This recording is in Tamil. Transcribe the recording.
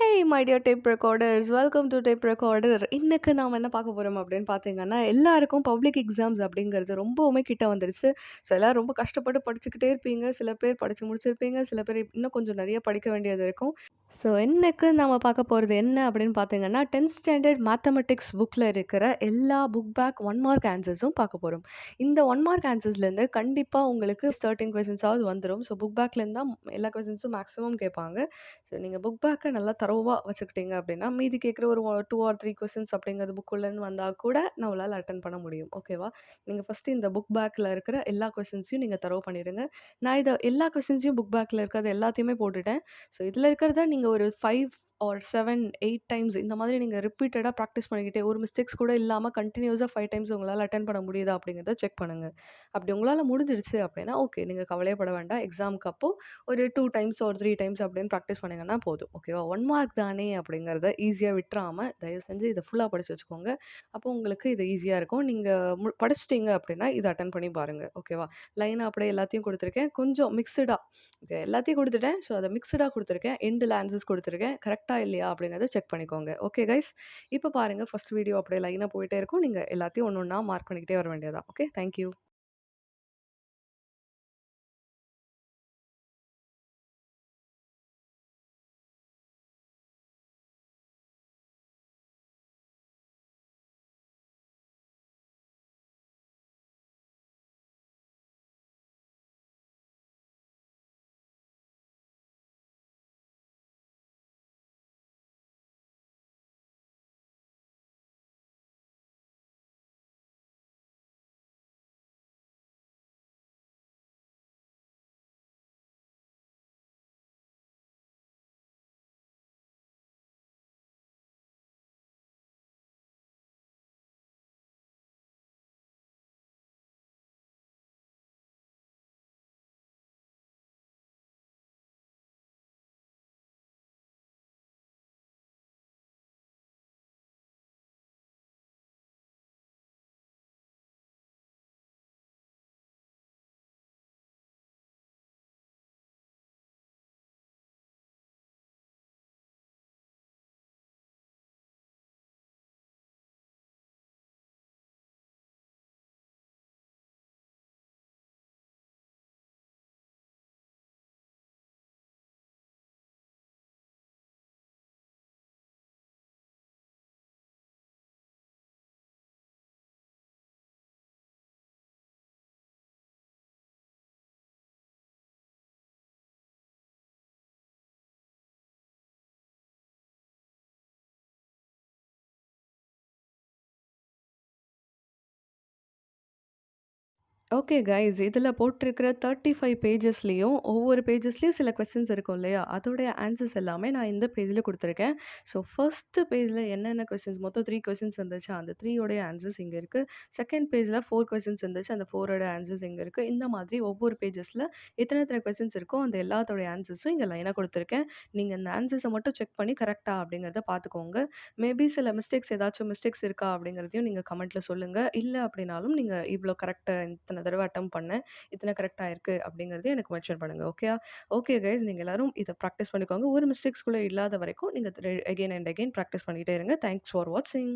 Hey my dear tape recorders welcome to tape recorder இன்னைக்கு நாம் என்ன பார்க்க போகிறோம் அப்படின்னு பார்த்தீங்கன்னா எல்லாருக்கும் பப்ளிக் எக்ஸாம்ஸ் அப்படிங்கிறது ரொம்பவுமே கிட்ட வந்துருச்சு. ஸோ எல்லோரும் ரொம்ப கஷ்டப்பட்டு படிச்சுக்கிட்டே இருப்பீங்க. சில பேர் படித்து முடிச்சிருப்பீங்க. சில பேர் இன்னும் கொஞ்சம் நிறைய படிக்க வேண்டியது இருக்கும். ஸோ இன்னைக்கு நம்ம பார்க்க போகிறது என்ன அப்படின்னு பார்த்தீங்கன்னா டென்த் ஸ்டாண்டர்ட் மேத்தமெட்டிக்ஸ் புக்கில் இருக்கிற எல்லா புக் பேக் ஒன் மார்க் ஆன்சர்ஸும் பார்க்க போகிறோம் இந்த ஒன் மார்க் ஆன்சர்ஸ்லேருந்து கண்டிப்பாக உங்களுக்கு தேர்ட்டின் கொஸ்டின்ஸாவது வந்துடும் ஸோ புக் பேக்லேருந்து தான் எல்லா கொஸ்டின்ஸும் மேக்ஸிமம் கேட்பாங்க. ஸோ நீங்கள் புக் பேக்கை நல்லா தரோவாக வச்சுக்கிட்டீங்க அப்படின்னா மீதி கேட்குற ஒரு டூ ஆர் த்ரீ கொஸ்டின்ஸ் அப்படிங்கிறது புக்குள்ளேருந்து வந்தால் கூட நம்மளால் அட்டன் பண்ண முடியும். ஓகேவா நீங்கள் ஃபஸ்ட்டு இந்த புக் பேக்கில் இருக்கிற எல்லா கொஸ்டின்ஸையும் நீங்கள் தரவு பண்ணிடுங்க. நான் இதை எல்லா கொஸ்டின்ஸையும் புக் பேக்கில் இருக்கிறது எல்லாத்தையுமே போட்டுட்டேன். ஸோ இதில் இருக்கிறத நீங்கள் ஒரு five or seven eight times இந்த மாதிரி நீங்கள் ரிப்பீட்டடாக ப்ராக்டிஸ் பண்ணிக்கிட்டே ஒரு மிஸ்டேக்ஸ் கூட இல்லாமல் கண்டினியூஸாக ஃபைவ் டைம்ஸ் உங்களால் அட்டன் பண்ண முடியுதா அப்படிங்கிறத செக் பண்ணுங்கள் அப்படி உங்களால் முடிஞ்சிடுச்சு அப்படின்னா ஓகே நீங்கள் கவலையப்பட வேண்டாம். எக்ஸாமுக்கு அப்போது ஒரு டூ டைம்ஸ் ஒரு த்ரீ டைம்ஸ் அப்படின்னு ப்ராக்டிஸ் பண்ணிங்கன்னா போதும். ஓகேவா ஒன் மார்க் தானே அப்படிங்கிறத ஈஸியாக விட்டுறாமல் தயவு செஞ்சு இதை ஃபுல்லாக படித்து வச்சுக்கோங்க. அப்போ உங்களுக்கு இது ஈஸியாக இருக்கும். நீங்கள் மு படிச்சிட்டிங்க அப்படின்னா இதை அட்டன் பண்ணி பாருங்கள் ஓகேவா லைனாக அப்படியே எல்லாத்தையும் கொடுத்துருக்கேன். கொஞ்சம் மிக்சடாக ஓகே எல்லாத்தையும் கொடுத்துட்டேன். ஸோ அதை மிக்சடாக கொடுத்துருக்கேன். எண்டில் ஆன்சர்ஸ் கொடுத்துருக்கேன். கரெக்ட் கரெக்டாக இல்லையா? அப்படிங்கிறத செக் பண்ணிக்கோங்க. Okay guys? இப்போ பாருங்கள் ஃபஸ்ட் வீடியோ அப்படியே லைனாக போயிட்டே இருக்கும். நீங்கள் எல்லாத்தையும் ஒன்று ஒன்றா மார்க் பண்ணிக்கிட்டே வர வேண்டியதா ஓகே? தேங்க்யூ. ஓகே கைஸ் இதில் போட்டிருக்கிற தேர்ட்டி ஃபைவ் பேஜஸ்லேயும் ஒவ்வொரு பேஜஸ்லேயும் சில கொஸ்டின்ஸ் இருக்கும் இல்லையா? அதோடைய ஆன்சர்ஸ் எல்லாமே நான் இந்த பேஜில் கொடுத்துருக்கேன். ஸோ ஃபஸ்ட்டு பேஜில் என்னென்ன கொஸ்டின்ஸ் மொத்தம் த்ரீ கொஸ்டின்ஸ் இருந்துச்சு. அந்த த்ரீயோடைய ஆன்சர்ஸ் இங்கே இருக்குது செகண்ட் பேஜில் ஃபோர் கொஸ்டின்ஸ் இருந்துச்சு. அந்த ஃபோரோட ஆன்சர்ஸ் இங்கே இருக்குது இந்த மாதிரி ஒவ்வொரு பேஜஸில் எத்தனை எத்தனை கொஸ்டின்ஸ் இருக்கோ அந்த எல்லாத்தோடைய ஆன்சர்ஸும் இங்கே லைனாக கொடுத்துருக்கேன். நீங்கள் இந்த ஆன்சர்ஸை மட்டும் செக் பண்ணி கரெக்டாக அப்படிங்கிறத பார்த்துக்கோங்க மேபி சில மிஸ்டேக்ஸ் ஏதாச்சும் மிஸ்டேக்ஸ் இருக்கா அப்படிங்கிறதையும் நீங்கள் கமெண்ட்டில் சொல்லுங்கள் இல்லை அப்படின்னாலும் நீங்கள் இவ்வளோ கரெக்டாக இத்தனை இத்தனை தடவை அட்டம் பண்ணேன். இத்தனை கரெக்டாக இருக்குது அப்படிங்கிறது எனக்கு மென்ஷன் பண்ணுங்கள் ஓகே ஓகே கைஸ் நீங்கள் எல்லோரும் இதை ப்ராக்டிஸ் பண்ணிக்கோங்க. ஒரு மிஸ்டேக்ஸ் கூட இல்லாத வரைக்கும் நீங்கள் எகெயின் அண்ட் அகெயின் ப்ராக்டிஸ் பண்ணிகிட்டே இருங்க. தேங்க்ஸ் ஃபார் வாட்சிங்.